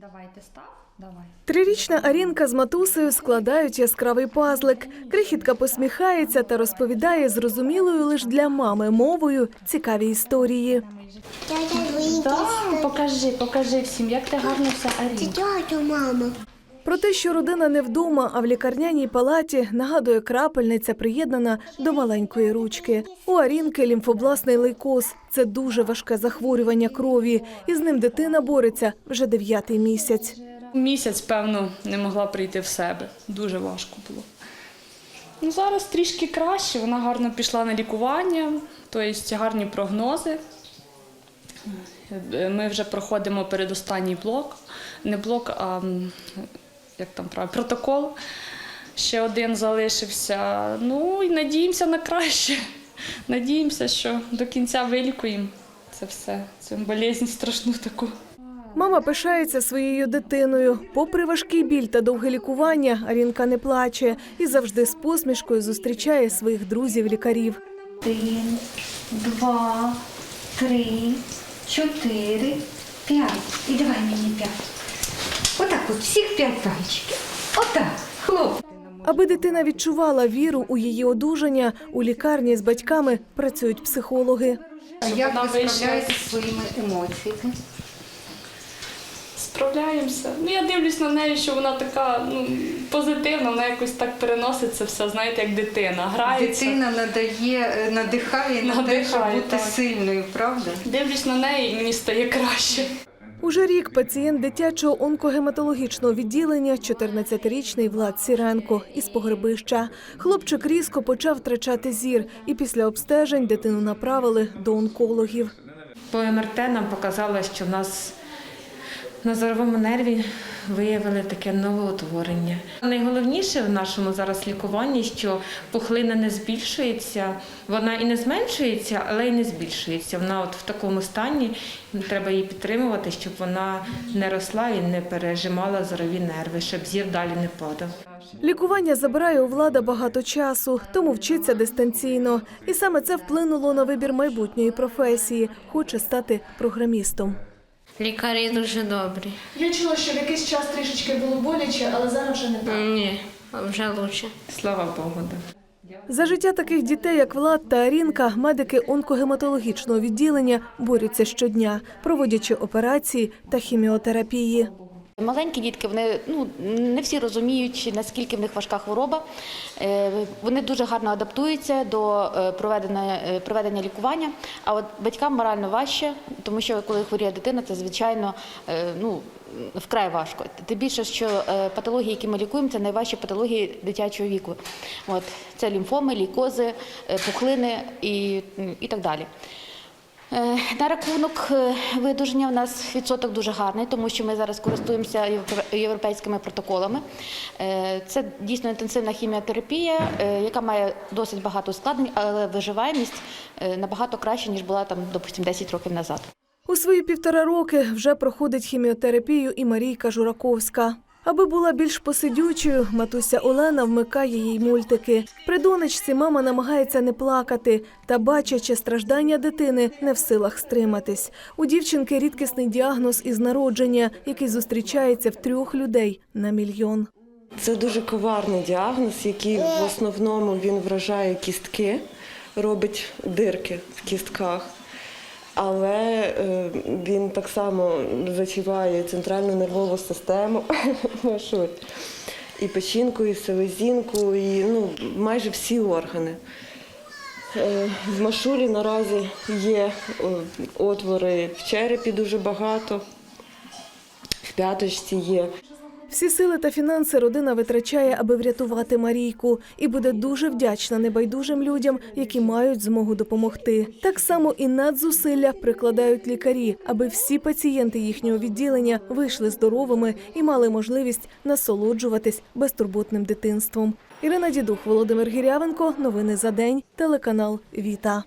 Давайте став. Давай. Трирічна Арінка з матусею складають яскравий пазлик. Крихітка посміхається та розповідає зрозумілою лише для мами мовою цікаві історії. Так, покажи, покажи всім, як ти гарно все Арінка. Дядя, мама. Про те, що родина не вдома, а в лікарняній палаті, нагадує крапельниця, приєднана до маленької ручки. У Арінки лімфобласний лейкоз – це дуже важке захворювання крові, і з ним дитина бореться вже дев'ятий місяць. Місяць, певно, не могла прийти в себе. Дуже важко було. Ну, зараз трішки краще, вона гарно пішла на лікування, тобто гарні прогнози. Ми вже проходимо передостанній блок. Не блок, а як там правильно, протокол. Ще один залишився. Ну і надіємося на краще. Надіємося, що до кінця вилікуємо це все, цю болезнь страшну таку. Мама пишається своєю дитиною. Попри важкий біль та довге лікування, Арінка не плаче і завжди з посмішкою зустрічає своїх друзів-лікарів. Один, два, три, чотири, п'ять. І давай мені п'ять. Отак от, всіх п'ять пальчиків. Отак, хлоп. Аби дитина відчувала віру у її одужання, у лікарні з батьками працюють психологи. Як вона ви вийшла. справляєтесь зі своїми емоціями? Справляємося. Ну, я дивлюсь на неї, що вона така ну, позитивна, вона якось так переносить це все, знаєте, як дитина. Грається. Дитина надає, надихає на те, щоб Надихає, бути так. сильною, правда? Дивлюсь на неї і мені стає краще. Уже рік пацієнт дитячого онкогематологічного відділення, 14-річний Влад Сіренко із Погребища. Хлопчик різко почав втрачати зір, і після обстежень дитину направили до онкологів. По МРТ нам показало, що в нас на зоровому нерві виявили таке новоутворення. Найголовніше в нашому зараз лікуванні, що пухлина не збільшується, вона і не зменшується, але й не збільшується. Вона от в такому стані треба її підтримувати, щоб вона не росла і не пережимала зорові нерви, щоб зір далі не падав. Лікування забирає у влада багато часу, тому вчиться дистанційно. І саме це вплинуло на вибір майбутньої професії. Хоче стати програмістом. Лікарі дуже добрі. Я чула, що в якийсь час трішечки було боляче, але зараз вже не так. Ні, вже краще. Слава Богу. Да. За життя таких дітей, як Влад та Арінка, медики онкогематологічного відділення борються щодня, проводячи операції та хіміотерапії. Маленькі дітки, вони ну не всі розуміють, наскільки в них важка хвороба. Е, Вони дуже гарно адаптуються до е, проведення, е, проведення лікування. А от батькам морально важче, тому що коли хворіє дитина, це звичайно ну. Вкрай важко. Тим більше, що патології, які ми лікуємо, це найважчі патології дитячого віку. От це лімфоми, лікози, пухлини і, і так далі. Е, На рахунок е, видуження в нас відсоток дуже гарний, тому що ми зараз користуємося європейськими протоколами. Е, Це дійсно інтенсивна хіміотерапія, яка має досить багато ускладнень, але виживаємість набагато краще, ніж була там, допустимо, 10 років назад. У свої півтора роки вже проходить хіміотерапію і Марійка Жураковська. Аби була більш посидючою, матуся Олена вмикає їй мультики. При донечці мама намагається не плакати та, бачачи страждання дитини, не в силах стриматись. У дівчинки рідкісний діагноз із народження, який зустрічається в трьох людей на мільйон. Це дуже коварний діагноз, який в основному він вражає кістки, робить дирки в кістках. Але е, він так само зачіває центральну нервову систему, і печінку, і селезінку, і ну, майже всі органи. Е, В Машулі наразі є е, отвори в черепі дуже багато, в п'яточці є. Всі сили та фінанси родина витрачає, аби врятувати Марійку, і буде дуже вдячна небайдужим людям, які мають змогу допомогти. Так само і надзусилля прикладають лікарі, аби всі пацієнти їхнього відділення вийшли здоровими і мали можливість насолоджуватись безтурботним дитинством. Ірина Дідух, Володимир Гірявенко. Новини за день. Телеканал Віта.